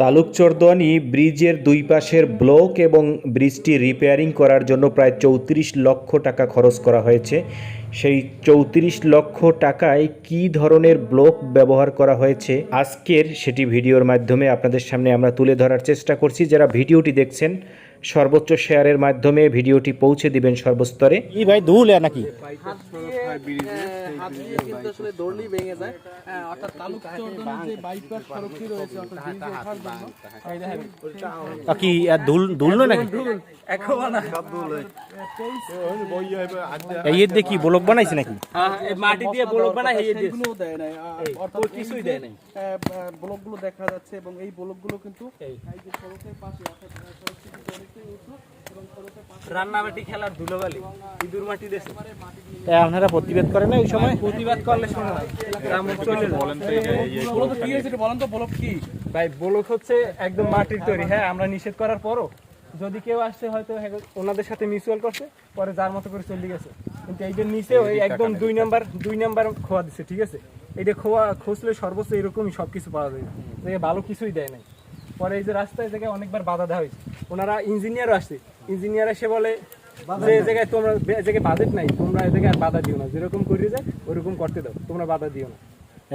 তালুক চরদোয়ানি ব্রিজের দুই পাশের ব্লক এবং ব্রিজটি রিপেয়ারিং করার জন্য প্রায় চৌত্রিশ লক্ষ টাকা খরচ করা হয়েছে। সেই চৌত্রিশ লক্ষ টাকায় কি ধরনের ব্লক ব্যবহার করা হয়েছে আজকের সেটি ভিডিওর মাধ্যমে আপনাদের সামনে আমরা তুলে ধরার চেষ্টা করছি। যারা ভিডিওটি দেখছেন সর্বোচ্চ শেয়ারের মাধ্যমে ভিডিওটি পৌঁছে দিবেন সর্বস্তরে ই ভাই ধুলে নাকি হ্যাঁ, এই কি ধুল নাকি এই এর ব্লক বানাইছে নাকি মাটি দিয়ে ব্লক বানায় এই দিয়ে নাই কিছুই নাই ব্লকগুলো দেখা যাচ্ছে এবং এই ব্লকগুলো কিন্তু এই যে সড়কের পাশে অর্থাৎ আহ, সড়কটি কিন্তু অনেকটাই উঁচু এবং সড়কের পাশে রান্না মাটি খেলার ধুলোবালি ইঁদুর মাটি দেশে। এ, আপনারা প্রতিবাদ করেন না ওই সময়? প্রতিবাদ করলে শোনা হয় গ্রাম চলে যায়। ব্লক কি হয়েছে বলেন তো ব্লক কি? ভাই ব্লক হচ্ছে একদম মাটির তৈরি। হ্যাঁ আমরা নিষেধ করার পরও যদি কেউ আসছে হয়তো হ্যাঁ, ওনাদের সাথে মিউচুয়াল করছে পরে যার মতো করে চলে গেছে। কিন্তু এই যে নিচে এই একদম দুই নাম্বার দুই নাম্বার খোয়া দিচ্ছে ঠিক আছে? এইটা খোয়া খুঁজলে সর্বোচ্চ এরকমই সব কিছু পাওয়া যায়। ভালো কিছুই দেয় নাই। পরে এই যে রাস্তায় জায়গায় অনেকবার বাধা দেওয়া হয়েছে। ওনারা ইঞ্জিনিয়ারও আসছে ইঞ্জিনিয়ার এসে বলে যে জায়গায় তোমরা এই জায়গায় বাজেট নাই তোমরা এই জায়গায় আর বাধা দিও না। যেরকম করিয়ে যায় ওরকম করতে দাও তোমরা বাধা দিও না।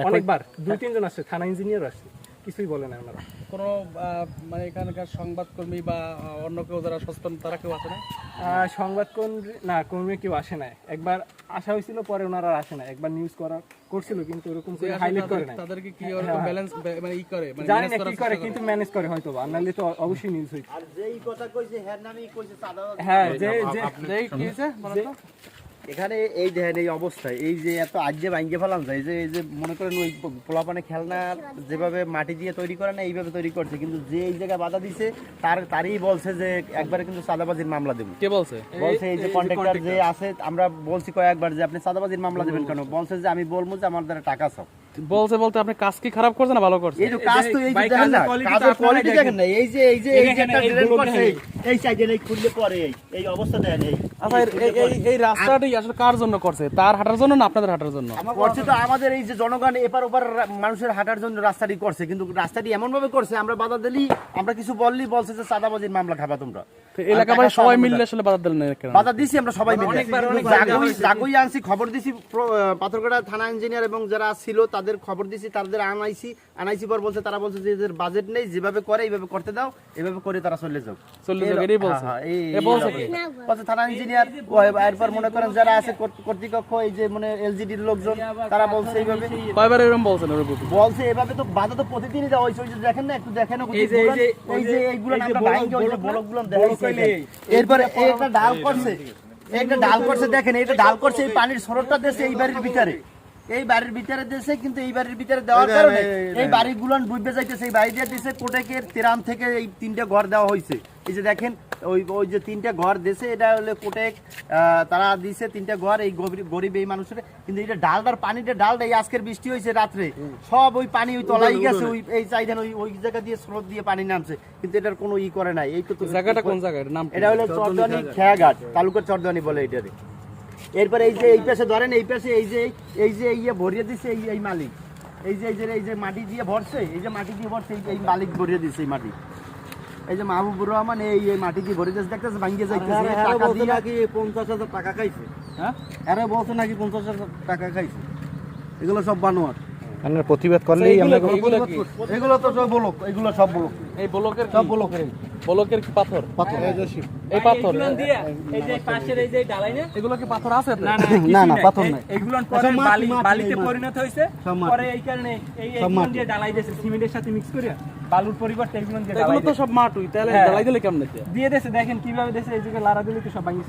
অনেকবার দুই তিনজন আসছে থানা ইঞ্জিনিয়ার আসছে। কিছুই বলে না ওনারা। কোনো আহ, মানে এখানকার সংবাদকর্মী বা অন্য কেউ যারা সচেতন তারা কেউ আসে না আহ, সংবাদ কর্মী না কর্মী কেউ আসে না একবার আসা হয়েছিল পরে ওনারা আর আসে না একবার নিউজ করা করছিল কিন্তু ওরকম করে হাইলাইট করে না তাদেরকে কি ওরকম ব্যালেন্স মানে ই করে মানে জানি না কি করে কিন্তু ম্যানেজ করে হয়তো বা নাহলে তো অবশ্যই নিউজ হইতো। হ্যাঁ নামই কইছে সাদা হ্যাঁ যে যে এই কি হয়েছে বলো তো? এখানে এই দেখেন এই অবস্থায় এই যে এত আজ যে ভাঙ্গে ফেলাম যায় যে এই যে মনে করেন ওই পোলাপানে খেলনা যেভাবে মাটি দিয়ে তৈরি করে না এইভাবে তৈরি করছে। কিন্তু যে এই জায়গায় বাধা দিছে তার তারই বলছে যে একবারে কিন্তু সাদাবাজির মামলা দেবো। কে বলছে? বলছে এই যে কন্ট্রাক্টর যে আছে আমরা বলছি কয়েকবার যে আপনি সাদাবাজির মামলা দেবেন কেন? বলছে যে আমি বলব যে আমার দ্বারা টাকা সব বলছে বলতে আপনি কাজ কি খারাপ করছে না ভালো করছে এই যে কাজ তো এই যে দেখেন না কাজের কোয়ালিটি দেখেন। না এই যে এই যে এই যে একটা ড্রেন করছে। এই- এই সাইডে এই খুললে পরে এই। এই অবস্থা দেখেন এই। আচ্ছা এই এই- এই রাস্তাটি আসলে কার জন্য করছে? তার হাঁটার জন্য না আপনাদের হাঁটার জন্য? করছে তো আমাদের এই যে জনগণ এপার ওপার মানুষের হাঁটার জন্য রাস্তাটি করছে কিন্তু রাস্তাটি এমন ভাবে করছে আমরা বাধা দিলি আমরা কিছু বললি বলছে যে সাদাবাজির মামলা খাবা তোমরা। তো সবাই মিললে আসলে বাধা দিলেন বাধা দিছি আমরা সবাই মিলে। জাগুই জাগুই আনছি খবর দিছি পাথরঘাটা থানা ইঞ্জিনিয়ার এবং যারা ছিল তাদের খবর দিছি তাদের আনাইছি আনাইছি পর বলছে তারা বলছে যে এদের বাজেট নেই যেভাবে করে এইভাবে করতে দাও এভাবে করে তারা চলে যাও। চলে যাও, এটাই বলছে। এই- এ বলছে এই- বলছে। থানা ইঞ্জিনিয়ার এরপর মনে করেন যারা আছে কর্তৃপক্ষ এই যে মানে এলজিডির লোকজন তারা বলছে এইভাবে। কয়বার এরকম বলছেন ওর উপর? বলছে এভাবে তো বাধা তো প্রতিদিনই দেওয়া হয়েছে। ওই যে দেখেন না একটু দেখেন এই যে- এই যে- এইগুলো আমরা বলক- ওই যে বলক না? বলকগুলো বলক দেখাইছি হইলে এখানে। এরপরে এই একটা ডাল করছে এই একটা ডাল করছে দেখেন এইটা ডাল করছে এই পানির স্রোতটা দেশে এই বাড়ির ভিতরে। এই বাড়ির ভিতরে দেশে কিন্তু এই বাড়ির ভিতরে দেওয়ার কারণে এই বাড়িগুলো ডুবে যাইতেছে এই বাড়ি দিয়ে দিছে কোটেকের তেরাম থেকে এই তিনটে ঘর দেওয়া হয়েছে। এই যে দেখেন ওই ওই যে তিনটে ঘর দেশে এটা হলো কোটেক তারা দিছে তিনটে ঘর এই গরিব- এই মানুষের। কিন্তু এটা ডালটার পানিটা ডালটা এই আজকের বৃষ্টি হয়েছে রাত্রে সব ওই পানি ওই তলাই গেছে ওই এই চাইদেন ওই ওই জায়গা দিয়ে স্রোত দিয়ে পানি নামছে। কিন্তু এটার কোনো ই করে নাই এই তো তো- জায়গাটা কোন জায়গা এটার নাম এটা হলো চরদানি খেয়াঘাট তালুকের চরদানি বলে এটারে। এরপরে এই যে এই পাশে ধরেন এই পাশে এই যে এই যে ইয়ে ভরিয়ে দিছে এই এই মালিক। এই যে এই যে এই যে মাটি দিয়ে ভরছে এই যে মাটি দিয়ে ভরছে এই- এই মালিক ভরিয়ে দিছে এই মাটি। এই যে মাহবুবুর রহমান এই এই মাটি দিয়ে ভরে যাচ্ছে দেখতেছে ভাঙিয়ে যাইতেছে। এই টাকা দিয়ে নাকি পঞ্চাশ হাজার টাকা খাইছে। হ্যাঁ? আরে বলছে নাকি পঞ্চাশ হাজার টাকা খাইছে। এগুলো সব বানোয়ার। প্রতিবাদ করলেই আমরা এগুলো কি? এগুলো তো সব বলক এগুলো সব বলক। এই বলকের সব বলকের। এই। ব্লকের কি পাথর? পাথর। এই পাথর। এগুলো এই যে পাশের এই যে ডালাই না? এগুলো কি পাথর আছে না না পাথর নাই। এগুলো পরে বালি বালিতে পরিণত হয়েছে। পরে এই কারণে এই এগুলো দিয়ে ঢালাই দিয়েছে সিমেন্টের সাথে মিক্স করে। বালুর পরিবর্তে এগুলো দিয়ে এগুলো তো সব মাটি তাহলে ঢালাই জ্বালাই দিলে কেমন? দিয়ে দিয়েছে দেখেন কীভাবে দেশে এই যে লারা দিলে তো সব ভাঙিয়ে